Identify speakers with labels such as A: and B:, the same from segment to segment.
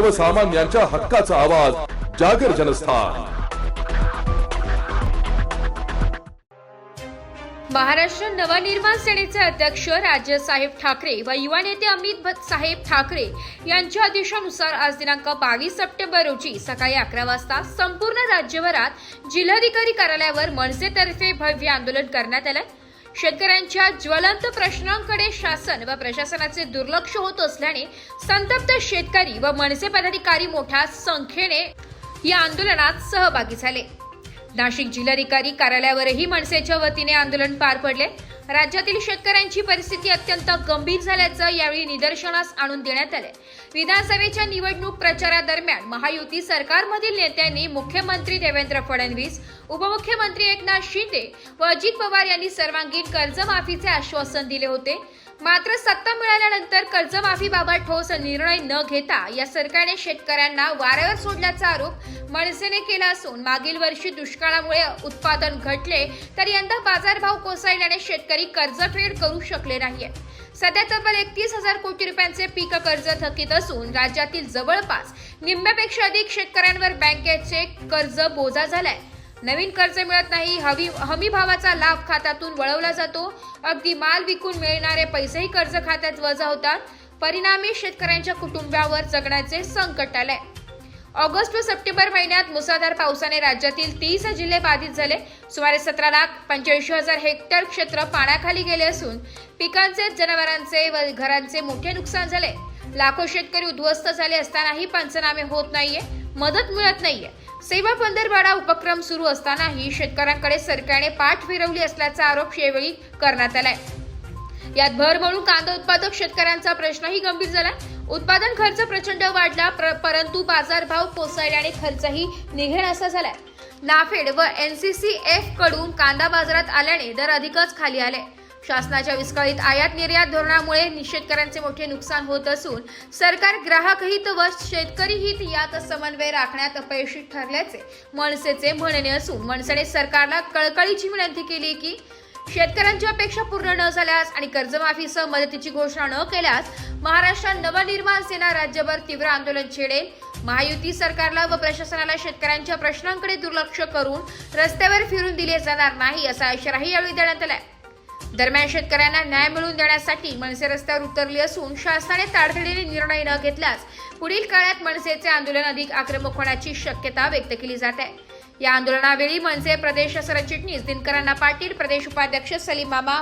A: सर्वसामान्यांच्या हक्काचा आवाज जागर जनस्थान.
B: महाराष्ट्र नवनिर्माण सेनेचे अध्यक्ष राजेसाहेब ठाकरे व युवा नेते अमित साहेब ठाकरे यांच्या आदेशानुसार आज दिनांक बावीस सप्टेंबर रोजी सकाळी अकरा वाजता संपूर्ण राज्यभरात जिल्हाधिकारी कार्यालयावर मनसेतर्फे भव्य आंदोलन करण्यात आलं. शेतकऱ्यांच्या ज्वलंत प्रश्नांकडे शासन व प्रशासनाचे दुर्लक्ष होत असल्याने संतप्त शेतकरी व मनसे पदाधिकारी मोठ्या संख्येने या आंदोलनात सहभागी झाले. नाशिक जिल्हाधिकारी कार्यालयावरही मनसेच्या वतीने आंदोलन पार पडले. राज्यातील शेतकऱ्यांची परिस्थिती अत्यंत गंभीर झाल्याचं यावेळी निदर्शनास आणून देण्यात आले विधानसभेच्या निवडणूक प्रचारादरम्यान महायुती सरकारमधील नेत्यांनी मुख्यमंत्री देवेंद्र फडणवीस उपमुख्यमंत्री एकनाथ शिंदे व अजित पवार यांनी सर्वांगीण कर्जमाफीचे आश्वासन दिले होते. मात्र सत्ता मिळाल्यानंतर कर्जमाफीबाबत ठोस निर्णय न घेता या सरकारने शेतकऱ्यांना वाऱ्यावर सोडल्याचा आरोप मनसेने केला असून मागील वर्षी दुष्काळामुळे उत्पादन घटले तर यंदा बाजारभाव कोसळल्याने शेतकरी कर्जफेड करू शकले नाहीये. सध्या तब्बल एकतीस हजार कोटी रुपयांचे पीक कर्ज थकीत असून राज्यातील जवळपास निम्म्यापेक्षा अधिक शेतकऱ्यांवर बँकेचे कर्ज बोजा झालाय. नवीन कर्ज मिळत नाही हवी हमी भावाचा लाभ खात्यातून वळवला जातो. अगदी माल विकून मिळणारे पैसेही कर्ज खात्यात वजा होतात. परिणामी शेतकऱ्यांच्या कुटुंबावर जगण्याचे संकट आलंय. ऑगस्ट व सप्टेंबर महिन्यात मुसळधार पावसाने राज्यातील तीस जिल्हे बाधित झाले. सुमारे सतरा लाख पंच्याऐंशी हजार हेक्टर क्षेत्र पाण्याखाली गेले असून पिकांचे जनावरांचे व घरांचे मोठे नुकसान झाले. लाखो शेतकरी उद्ध्वस्त झाले असतानाही पंचनामे होत नाहीये मदत मिळत नाहीये. सेवा पंधरवाडा उपक्रम सुरू असतानाही शेतकऱ्यांकडे सरकारने पाठ फिरवली असल्याचा आरोप यावेळी करण्यात आलाय. यात भर म्हणून कांदा उत्पादक शेतकऱ्यांचा प्रश्नही गंभीर झाला उत्पादन खर्च प्रचंड वाढला प्र- परंतु बाजारभाव कोसळल्याने खर्चही निघेनासा झालाय. नाफेड व एनसीसीएफकडून कांदा बाजारात आल्याने दर अधिकच खाली आले. शासनाच्या विस्कळीत आयात निर्यात धोरणामुळे नि- शेतकऱ्यांचे मोठे नुकसान होत असून सरकार ग्राहक हित व शेतकरी हित यात समन्वय राखण्यात अपयशी ठरल्याचे मनसेचे म्हणणे असून मनसेने सरकारला कळकळीची विनंती केली की शेतकऱ्यांची अपेक्षा पूर्ण न झाल्यास आणि कर्जमाफीसह मदतीची घोषणा न केल्यास महाराष्ट्र नवनिर्माण सेना राज्यभर तीव्र आंदोलन छेडेल. महायुती सरकारला व प्रशासनाला शेतकऱ्यांच्या प्रश्नांकडे दुर्लक्ष करून रस्त्यावर फिरून दिले जाणार नाही असा इशाराही यावेळी देण्यात आलाय. दरम्यान शेतकऱ्यांना न्याय मिळवून देण्यासाठी मनसे रस्त्यावर उतरली असून शासनाने तातडीने निर्णय न घेतल्यास पुढील काळात मनसेचे आंदोलन अधिक आक्रमक होण्याची शक्यता व्यक्त केली जात आहे. या आंदोलनावेळी मनसे प्रदेश सरचिटणीस दिनकरांना पाटील प्रदेश उपाध्यक्ष सलीम मामा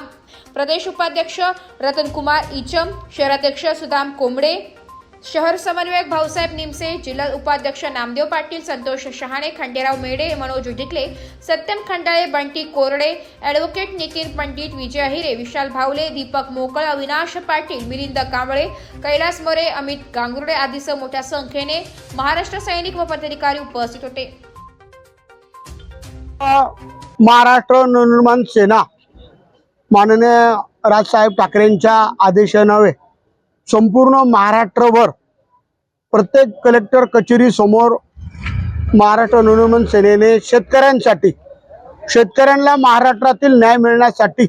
B: प्रदेश उपाध्यक्ष रतनकुमार इचम शहराध्यक्ष सुदाम कोंबडे शहर समन्वयक भाऊसाहेब निमसे जिल्हा उपाध्यक्ष नामदेव पाटील संतोष शहाणे खंडेराव मेढे मनोज उदिकले सत्यम खंडाळे बंटी कोरडे ॲडव्होकेट नितीन पंडित विजय अहिरे विशाल भावले दीपक मोकळ अविनाश पाटील मिलिंद कांबळे कैलास मोरे अमित गांगुर्डे आदीसह मोठ्या संख्येने महाराष्ट्र सैनिक व पदाधिकारी उपस्थित होते.
C: महाराष्ट्र नवनिर्माण सेना माननीय राजसाहेब ठाकरेंच्या आदेशानवे संपूर्ण महाराष्ट्रभर प्रत्येक कलेक्टर कचेरी समोर महाराष्ट्र नवनिर्माण सेनेने शेतकऱ्यांसाठी शेतकऱ्यांना महाराष्ट्रातील न्याय मिळण्यासाठी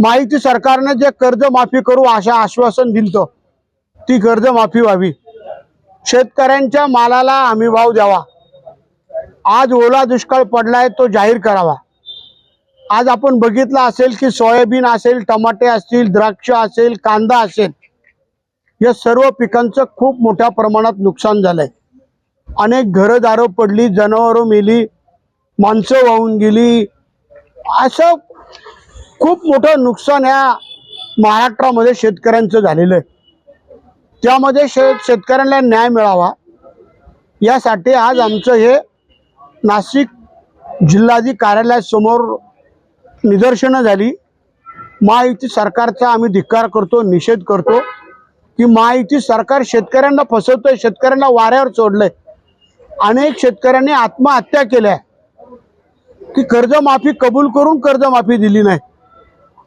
C: माहिती सरकारने जे कर्जमाफी करू अशा आश्वासन दिलं ती कर्जमाफी व्हावी. शेतकऱ्यांच्या मालाला हमी भाव द्यावा. आज ओला दुष्काळ पडलाय तो जाहीर करावा. आज आपण बघितलं असेल की सोयाबीन असेल टमाटे असतील द्राक्ष असेल कांदा असेल या सर्व पिकांचं खूप मोठ्या प्रमाणात नुकसान झालंय. अनेक घरं दारं पडली जनावरं मेली माणसं वाहून गेली. असं खूप मोठं नुकसान ह्या महाराष्ट्रामध्ये शेतकऱ्यांचं झालेलं आहे त्यामध्ये शे शेतकऱ्यांना न्याय मिळावा. यासाठी आज आमचं हे नाशिक जिल्हाधिकारी कार्यालयासमोर निदर्शनं झाली. महायुती सरकारचा आम्ही धिक्कार करतो निषेध करतो की महायुती सरकार शेतकऱ्यांना फसवतोय शेतकऱ्यांना वाऱ्यावर सोडलंय अनेक शेतकऱ्यांनी आत्महत्या केल्या. की कर्जमाफी कबूल करून कर्जमाफी दिली नाही.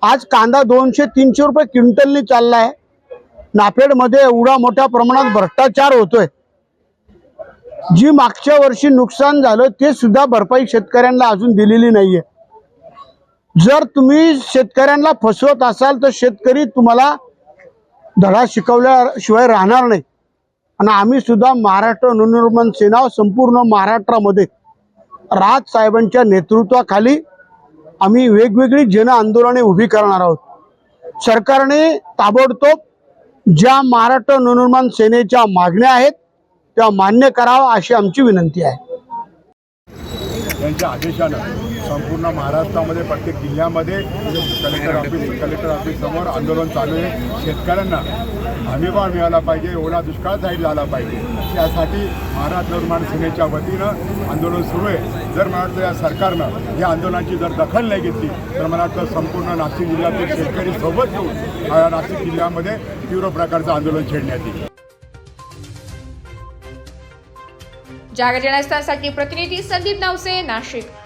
C: आज कांदा दोनशे तीनशे रुपये क्विंटलनी चाललाय. नाफेडमध्ये एवढा मोठ्या प्रमाणात भ्रष्टाचार होतोय. जी मागच्या वर्षी नुकसान झालं ते सुद्धा भरपाई शेतकऱ्यांना अजून दिलेली नाहीये. जर तुम्ही शेतकऱ्यांना फसवत असाल तर शेतकरी तुम्हाला धडा शिकवल्याशिवाय राहणार नाही. आणि आम्ही सुद्धा महाराष्ट्र नवनिर्माण सेना संपूर्ण महाराष्ट्रामध्ये राज साहेबांच्या नेतृत्वाखाली आम्ही वेगवेगळी जन आंदोलने उभी करणार आहोत. सरकारने ताबडतोब ज्या महाराष्ट्र नवनिर्माण सेनेच्या मागण्या आहेत तेव्हा मान्य करावं अशी आमची विनंती आहे.
D: यांच्या आदेशानं संपूर्ण महाराष्ट्रामध्ये प्रत्येक जिल्ह्यामध्ये कलेक्टर ऑफिस कलेक्टर ऑफिस समोर आंदोलन चालू आहे. शेतकऱ्यांना हमीभाव मिळाला पाहिजे ओला दुष्काळ जाहीर झाला पाहिजे. त्यासाठी महाराष्ट्र निर्माण सेनेच्या वतीनं आंदोलन सुरू आहे. जर मला वाटतं या सरकारनं या आंदोलनाची जर दखल नाही घेतली तर मला वाटतं संपूर्ण नाशिक जिल्ह्यातील शेतकरी सोबत घेऊन नाशिक जिल्ह्यामध्ये तीव्र प्रकारचं आंदोलन छेडण्यात येईल.
B: जागर जनस्थानसाठी प्रतिनिधी संदीप नवसे नाशिक.